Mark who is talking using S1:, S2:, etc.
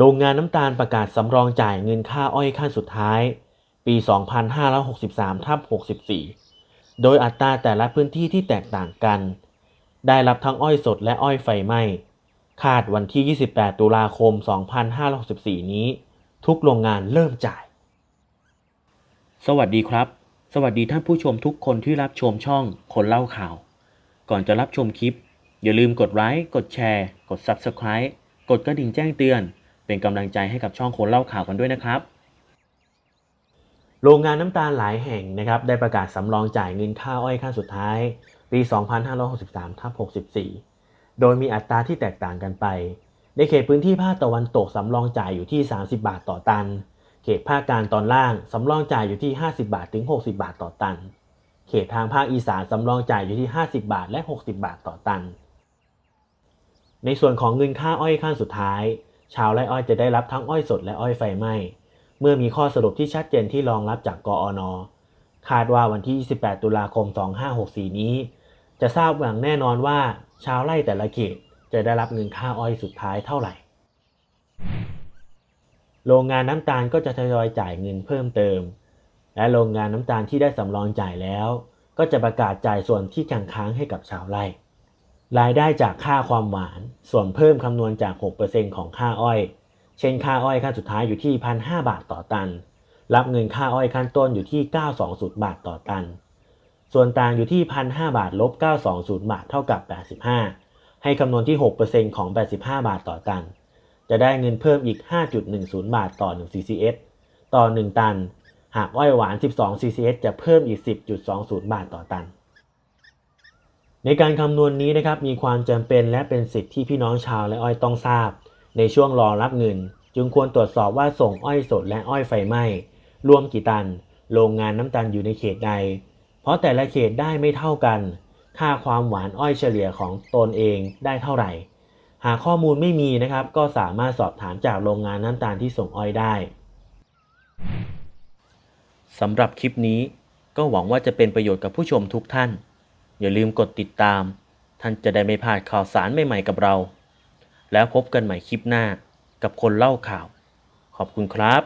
S1: โรงงานน้ำตาลประกาศสำรองจ่ายเงินค่าอ้อยขั้นสุดท้าย ปี 2563ทับ64 โดยอัตราแต่ละพื้นที่ที่แตกต่างกัน ได้รับทั้งอ้อยสดและอ้อยไฟไหม้ คาดวันที่ 28 ตุลาคม 2564 นี้ ทุกโรงงานเริ่มจ่าย สวัสดีครับ สวัสดีท่านผู้ชมทุกคนที่รับชมช่องคนเล่าข่าว ก่อนจะรับชมคลิป อย่าลืมกดไลค์ กดแชร์ กด Subscribe กดกระดิ่งแจ้งเตือน เป็นกำลังใจให้กับช่องคนเล่าข่าวกันด้วยนะครับ โรงงานน้ำตาลหลายแห่งนะครับได้ประกาศสำรองจ่ายเงินค่าอ้อยขั้นสุดท้าย ปี 2563ทับ64 โดยมีอัตราที่แตกต่างกันไป ในเขตพื้นที่ภาคตะวันตกสำรองจ่ายอยู่ที่ 30 บาทต่อตัน เขตภาคกลางตอนล่างสำรองจ่ายอยู่ที่ 50 บาทถึง 60 บาทต่อตัน เขตทางภาคอีสานสำรองจ่ายอยู่ที่ 50 บาทและ 60 บาทต่อตัน ในส่วนของเงินค่าอ้อยขั้นสุดท้าย ชาวไร่อ้อยจะได้รับทั้งอ้อยสดและอ้อยไฟไหม้ เมื่อมีข้อสรุปที่ชัดเจนที่รองรับจากกอนคาดว่าวันที่ 28 ตุลาคม 2564 นี้ จะทราบอย่างแน่นอนว่าชาวไร่แต่ละเขตจะได้รับเงินค่าอ้อยสุดท้ายเท่าไหร่ โรงงานน้ำตาลก็จะทยอยจ่ายเงินเพิ่มเติม และโรงงานน้ำตาลที่ได้สำรองจ่ายแล้ว ก็จะประกาศจ่ายส่วนที่ค้างค้างให้กับชาวไร่ รายได้จากค่าความหวาน ส่วนเพิ่มคำนวณจาก 6%ของค่าอ้อย เช่นค่าอ้อยขั้นสุดท้ายอยู่ที่ 1,500 บาทต่อตัน รับเงินค่าอ้อยขั้นต้นอยู่ที่ 920 บาทต่อตัน ส่วนต่างอยู่ที่ 1,500 บาทลบ 920 บาทเท่ากับ 85 ให้คำนวณที่ 6%ของ 85 บาทต่อตัน จะได้เงินเพิ่มอีก 5.10 บาทต่อ 1 CCS ต่อ 1 ตัน หากอ้อยหวาน 12 CCS จะเพิ่มอีก 10.20 บาทต่อตัน ในการคำนวณนี้นะครับมีความจำเป็นและเป็นสิทธิที่พี่น้องชาวและอ้อยต้องทราบ ในช่วงรอรับเงิน จึงควรตรวจสอบว่าส่งอ้อยสดและอ้อยไฟไหม้รวมกี่ตัน โรงงานน้ำตาลอยู่ในเขตใด เพราะแต่ละเขตได้ไม่เท่ากัน ค่าความหวานอ้อยเฉลี่ยของตนเองได้เท่าไหร่ หากข้อมูลไม่มีนะครับ ก็สามารถสอบถามจากโรงงานน้ำตาลที่ส่งอ้อยได้สำหรับคลิปนี้ก็หวังว่าจะเป็นประโยชน์กับผู้ชมทุกท่าน อย่าลืมกดติดตาม ท่านจะได้ไม่พลาดข่าวสารใหม่ๆกับเรา แล้วพบกันใหม่คลิปหน้ากับคนเล่าข่าว ขอบคุณครับ